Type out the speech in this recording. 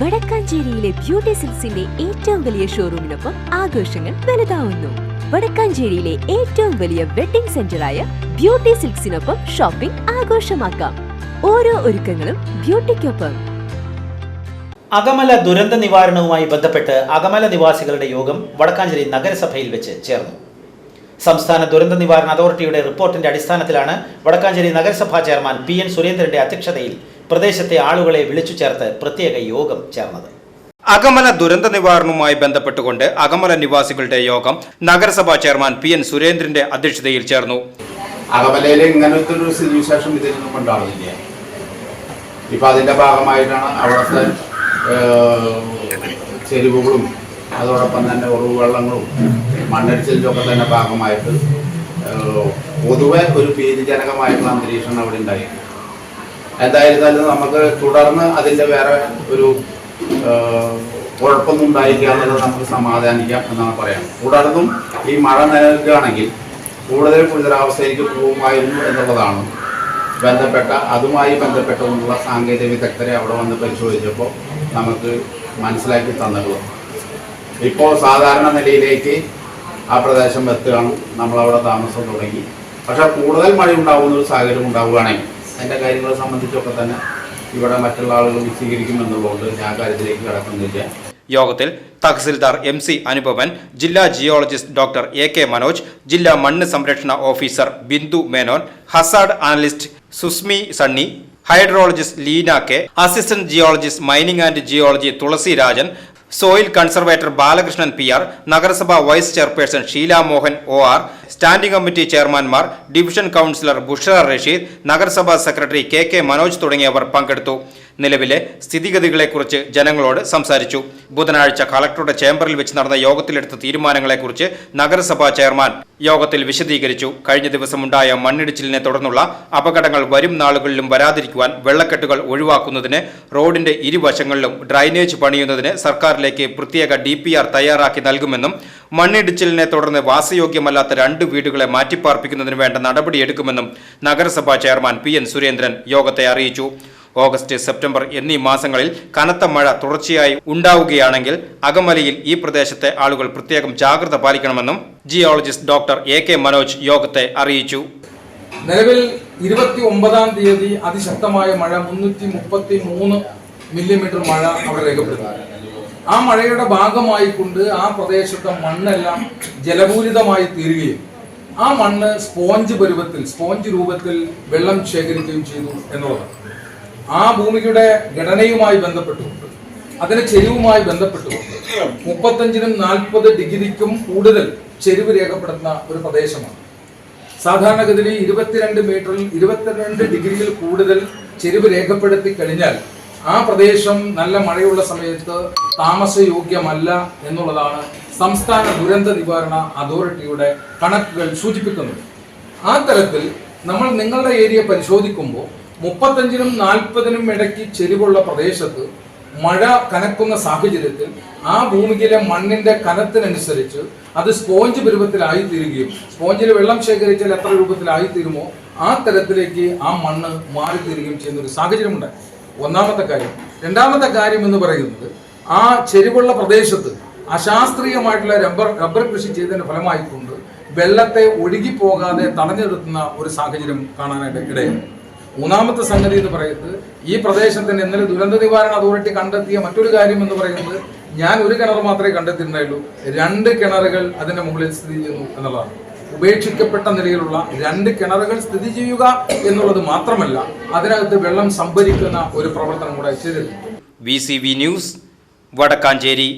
വടക്കാഞ്ചേരിയിലെ beauty സിൽസിന്റെ ഏറ്റവും വലിയ ഷോറൂമിനൊപ്പം ആഘോഷങ്ങൾ വലുതാവുന്നു. വടക്കാഞ്ചേരിയിലെ ഏറ്റവും വലിയ വെഡിംഗ് സെന്ററായ ബ്യൂട്ടി സിൽക്സിനൊപ്പം ഷോപ്പിംഗ് ആഘോഷമാക്കാം. ഓരോ ഒരുക്കങ്ങളും ബ്യൂട്ടിക്കൊപ്പം. അകമല ദുരന്ത നിവാരണവുമായി ബന്ധപ്പെട്ട് അകമല നിവാസികളുടെ യോഗം വടക്കാഞ്ചേരി നഗരസഭയിൽ വെച്ച് ചേർന്നു. സംസ്ഥാന ദുരന്ത നിവാരണ അതോറിറ്റിയുടെ റിപ്പോർട്ടിന്റെ അടിസ്ഥാനത്തിലാണ് വടക്കാഞ്ചേരി നഗരസഭാ ചെയർമാൻ പി എൻ സുരേന്ദ്രന്റെ അധ്യക്ഷതയിൽ പ്രദേശത്തെ ആളുകളെ വിളിച്ചു ചേർത്ത് പ്രത്യേക യോഗം ചേർന്നത്. അകമല ദുരന്ത നിവാരണവുമായി ബന്ധപ്പെട്ടുകൊണ്ട് അകമല നിവാസികളുടെ യോഗം നഗരസഭാ ചെയർമാൻ പി എൻ സുരേന്ദ്രന്റെ അധ്യക്ഷതയിൽ ചേർന്നു. അകമലയിലെ ഇങ്ങനത്തെ ഒരു സ്ഥിതിവിശേഷം ഇതിനൊന്നും ഉണ്ടാവുന്നില്ല ഇപ്പൊ അതിന്റെ ഭാഗമായിട്ടാണ് അവിടുത്തെ ചെരുവുകളും അതോടൊപ്പം തന്നെ ഉറവുവെള്ളങ്ങളും മണ്ണടിച്ചിലും ഒക്കെ തന്നെ ഭാഗമായിട്ട് പൊതുവെ ഒരു ഭീതിജനകമായിട്ടുള്ള അന്തരീക്ഷം അവിടെ ഉണ്ടായി. എന്തായിരുന്നാലും നമുക്ക് തുടർന്ന് അതിന്റെ വേറെ ഒരു കുഴപ്പമൊന്നും ഉണ്ടായില്ല എന്നുള്ളത് നമുക്ക് സമാധാനിക്കാം എന്നാണ് പറയാം. തുടർന്നും ഈ മഴ നിലനിൽക്കുകയാണെങ്കിൽ കൂടുതൽ ഗുരുതരാവസ്ഥയിലേക്ക് പോകുമായിരുന്നു എന്നുള്ളതാണ് ബന്ധപ്പെട്ട അതുമായി ബന്ധപ്പെട്ടുള്ള സാങ്കേതിക വിദഗ്ധരെ അവിടെ വന്ന് പരിശോധിച്ചപ്പോൾ നമുക്ക് മനസ്സിലാക്കി തന്നുള്ളൂ ഇപ്പോൾ സാധാരണ നിലയിലേക്ക് ആ പ്രദേശം എത്തുകയാണ് നമ്മളവിടെ താമസം തുടങ്ങി. പക്ഷേ കൂടുതൽ മഴ ഉണ്ടാകുന്ന ഒരു സാഹചര്യം ഉണ്ടാവുകയാണെങ്കിൽ അതിന്റെ കാര്യങ്ങളെ സംബന്ധിച്ചൊക്കെ തന്നെ ഇവിടെ മറ്റുള്ള ആളുകൾ വിശദീകരിക്കുമെന്നുള്ളതുകൊണ്ട് ഞാൻ കാര്യത്തിലേക്ക് കടക്കുന്നില്ല. യോഗത്തിൽ തഹസിൽദാർ എം സി അനുപമൻ ജില്ലാ geologist doctor A K Manoj ജില്ലാ മണ്ണ് സംരക്ഷണ officer Bindu Menon hazard analyst Susmi Sunny hydrologist Leena K assistant geologist mining and geology Thulasi Rajan soil conservator Balakrishnan P R നഗരസഭാ vice chairperson Sheela Mohan O R standing committee ചെയർമാൻമാർ division councillor Bushara Rasheed നഗരസഭാ secretary K K Manoj തുടങ്ങിയവർ പങ്കെടുത്തു. നിലവിലെ സ്ഥിതിഗതികളെക്കുറിച്ച് ജനങ്ങളോട് സംസാരിച്ചു. ബുധനാഴ്ച കളക്ടറുടെ ചേംബറിൽ വെച്ച് നടന്ന യോഗത്തിലെടുത്ത തീരുമാനങ്ങളെക്കുറിച്ച് നഗരസഭാ ചെയർമാൻ യോഗത്തിൽ വിശദീകരിച്ചു. കഴിഞ്ഞ ദിവസമുണ്ടായ മണ്ണിടിച്ചിലിനെ തുടർന്നുള്ള അപകടങ്ങൾ വരും നാളുകളിലും വരാതിരിക്കുവാൻ വെള്ളക്കെട്ടുകൾ ഒഴിവാക്കുന്നതിന് റോഡിന്റെ ഇരുവശങ്ങളിലും ഡ്രൈനേജ് പണിയുന്നതിന് സർക്കാരിലേക്ക് പ്രത്യേക ഡി തയ്യാറാക്കി നൽകുമെന്നും മണ്ണിടിച്ചിലിനെ തുടർന്ന് വാസയോഗ്യമല്ലാത്ത രണ്ട് വീടുകളെ മാറ്റിപ്പാർപ്പിക്കുന്നതിന് വേണ്ട നടപടിയെടുക്കുമെന്നും നഗരസഭാ ചെയർമാൻ പി എൻ സുരേന്ദ്രൻ യോഗത്തെ അറിയിച്ചു. ഓഗസ്റ്റ് സെപ്റ്റംബർ എന്നീ മാസങ്ങളിൽ കനത്ത മഴ തുടർച്ചയായി ഉണ്ടാവുകയാണെങ്കിൽ അകമലയിൽ ഈ പ്രദേശത്തെ ആളുകൾ പ്രത്യേകം ജാഗ്രത പാലിക്കണമെന്നും geologist doctor A K Manoj യോഗത്തെ അറിയിച്ചു. നിലവിൽ ഇരുപത്തി ഒമ്പതാം തീയതി അതിശക്തമായ മഴ മുന്നൂറ്റി മുപ്പത്തി മൂന്ന് മില്ലിമീറ്റർ മഴ അവിടെ രേഖപ്പെടുത്തി ആ മഴയുടെ ഭാഗമായി കൊണ്ട് ആ പ്രദേശത്തെ മണ്ണെല്ലാം ജലപൂരിതമായി തീരുകയും ആ മണ്ണ് സ്പോഞ്ച് പരുവത്തിൽ സ്പോഞ്ച് രൂപത്തിൽ വെള്ളം ശേഖരിക്കുകയും ചെയ്തു എന്നുള്ളതാണ്. ആ ഭൂമിയുടെ ഘടനയുമായി ബന്ധപ്പെട്ടുകൊണ്ട് അതിന്റെ ചെരിവുമായി ബന്ധപ്പെട്ടുകൊണ്ട് മുപ്പത്തഞ്ചിനും നാൽപ്പത് ഡിഗ്രിക്കും കൂടുതൽ ചെരിവ് രേഖപ്പെടുത്തുന്ന ഒരു പ്രദേശമാണ്. സാധാരണഗതിയിൽ ഇരുപത്തിരണ്ട് മീറ്ററിൽ ഇരുപത്തിരണ്ട് ഡിഗ്രിയിൽ കൂടുതൽ ചെരിവ് രേഖപ്പെടുത്തി കഴിഞ്ഞാൽ ആ പ്രദേശം നല്ല മഴയുള്ള സമയത്ത് താമസയോഗ്യമല്ല എന്നുള്ളതാണ് സംസ്ഥാന ദുരന്ത നിവാരണ അതോറിറ്റിയുടെ കണക്കുകൾ സൂചിപ്പിക്കുന്നത്. ആ തരത്തിൽ നമ്മൾ നിങ്ങളുടെ ഏരിയ പരിശോധിക്കുമ്പോൾ മുപ്പത്തഞ്ചിനും നാൽപ്പതിനും ഇടയ്ക്ക് ചെരിവുള്ള പ്രദേശത്ത് മഴ കനക്കുന്ന സാഹചര്യത്തിൽ ആ ഭൂമിയിലെ മണ്ണിന്റെ കനത്തിനനുസരിച്ച് അത് സ്പോഞ്ച് പരുവത്തിലായി തീരുകയും സ്പോഞ്ചിൽ വെള്ളം ശേഖരിച്ചാൽ എത്ര രൂപത്തിലായി തീരുമോ ആ തരത്തിലേക്ക് ആ മണ്ണ് മാറി തീരുകയും ചെയ്യുന്ന ഒരു സാഹചര്യമുണ്ട്. ഒന്നാമത്തെ കാര്യം. രണ്ടാമത്തെ കാര്യം എന്ന് പറയുന്നത് ആ ചെരിവുള്ള പ്രദേശത്ത് അശാസ്ത്രീയമായിട്ടുള്ള റബ്ബർ റബ്ബർ കൃഷി ചെയ്തതിന്റെ ഫലമായിക്കൊണ്ട് വെള്ളത്തെ ഒഴുകിപ്പോകാതെ തടഞ്ഞു നിർത്തുന്ന ഒരു സാഹചര്യം കാണാനായിട്ട് ഇടയാണ് മൂന്നാമത്തെ സംഗതി എന്ന് പറയുന്നത് ഈ പ്രദേശത്തിന് ഇന്നലെ ദുരന്ത നിവാരണ അതോറിറ്റി കണ്ടെത്തിയ മറ്റൊരു കാര്യം എന്ന് പറയുന്നത് ഞാൻ ഒരു കിണർ മാത്രമേ കണ്ടെത്തിയിട്ടുണ്ടായുള്ളൂ. രണ്ട് കിണറുകൾ അതിന്റെ മുകളിൽ സ്ഥിതി ചെയ്യുന്നു എന്നുള്ളതാണ്. ഉപേക്ഷിക്കപ്പെട്ട നിലയിലുള്ള രണ്ട് കിണറുകൾ സ്ഥിതി ചെയ്യുക എന്നുള്ളത് മാത്രമല്ല അതിനകത്ത് വെള്ളം സംഭരിക്കുന്ന ഒരു പ്രവർത്തനം കൂടെ ചെയ്തിട്ടുണ്ട്. V news Vadakkanchery.